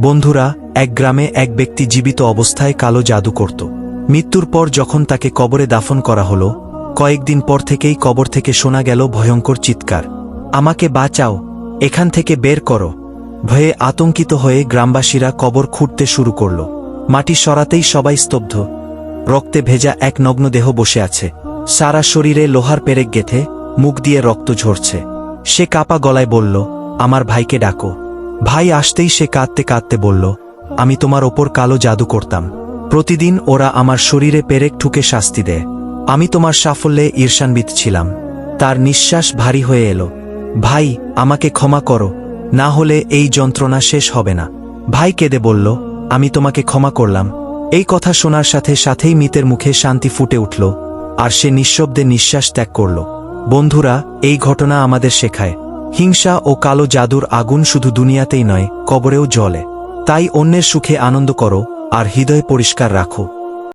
বন্ধুরা, এক গ্রামে এক ব্যক্তি জীবিত অবস্থায় কালো জাদু করত। মৃত্যুর পর যখন তাকে কবরে দাফন করা হলো, কয়েকদিন পর থেকেই কবর থেকে শোনা গেল ভয়ঙ্কর চিৎকার। আমাকে বাঁচাও, এখান থেকে বের করো। ভয়ে আতঙ্কিত হয়ে গ্রামবাসীরা কবর খুঁড়তে শুরু করল। মাটি সরাতেই সবাই স্তব্ধ। রক্তে ভেজা এক নগ্ন দেহ বসে আছে। সারা শরীরে লোহার পেরেক গেথে মুখ দিয়ে রক্ত ঝরছে। সে কাপা গলায় বলল, আমার ভাইকে ডাকো। ভাই আসতেই সে কাঁদতে কাঁদতে বলল, আমি তোমার ওপর কালো জাদু করতাম। প্রতিদিন ওরা আমার শরীরে পেরেক ঠুকে শাস্তি দেয়। আমি তোমার সাফল্যে ঈর্ষান্বিত ছিলাম। তার নিঃশ্বাস ভারী হয়ে এলো। ভাই, আমাকে ক্ষমা করো। না হলে এই যন্ত্রণা শেষ হবে না। ভাই কেঁদে বলল, আমি তোমাকে ক্ষমা করলাম। এই কথা শোনার সাথে সাথেই মিতের মুখে শান্তি ফুটে উঠল, আর সে নিঃশব্দে নিঃশ্বাস ত্যাগ করল। বন্ধুরা, এই ঘটনা আমাদের শেখায়। হিংসা ও কালো জাদুর আগুন শুধু দুনিয়াতেই নয়, কবরেও জলে তাই অন্যের সুখে আনন্দ করো আর হৃদয় পরিষ্কার রাখো।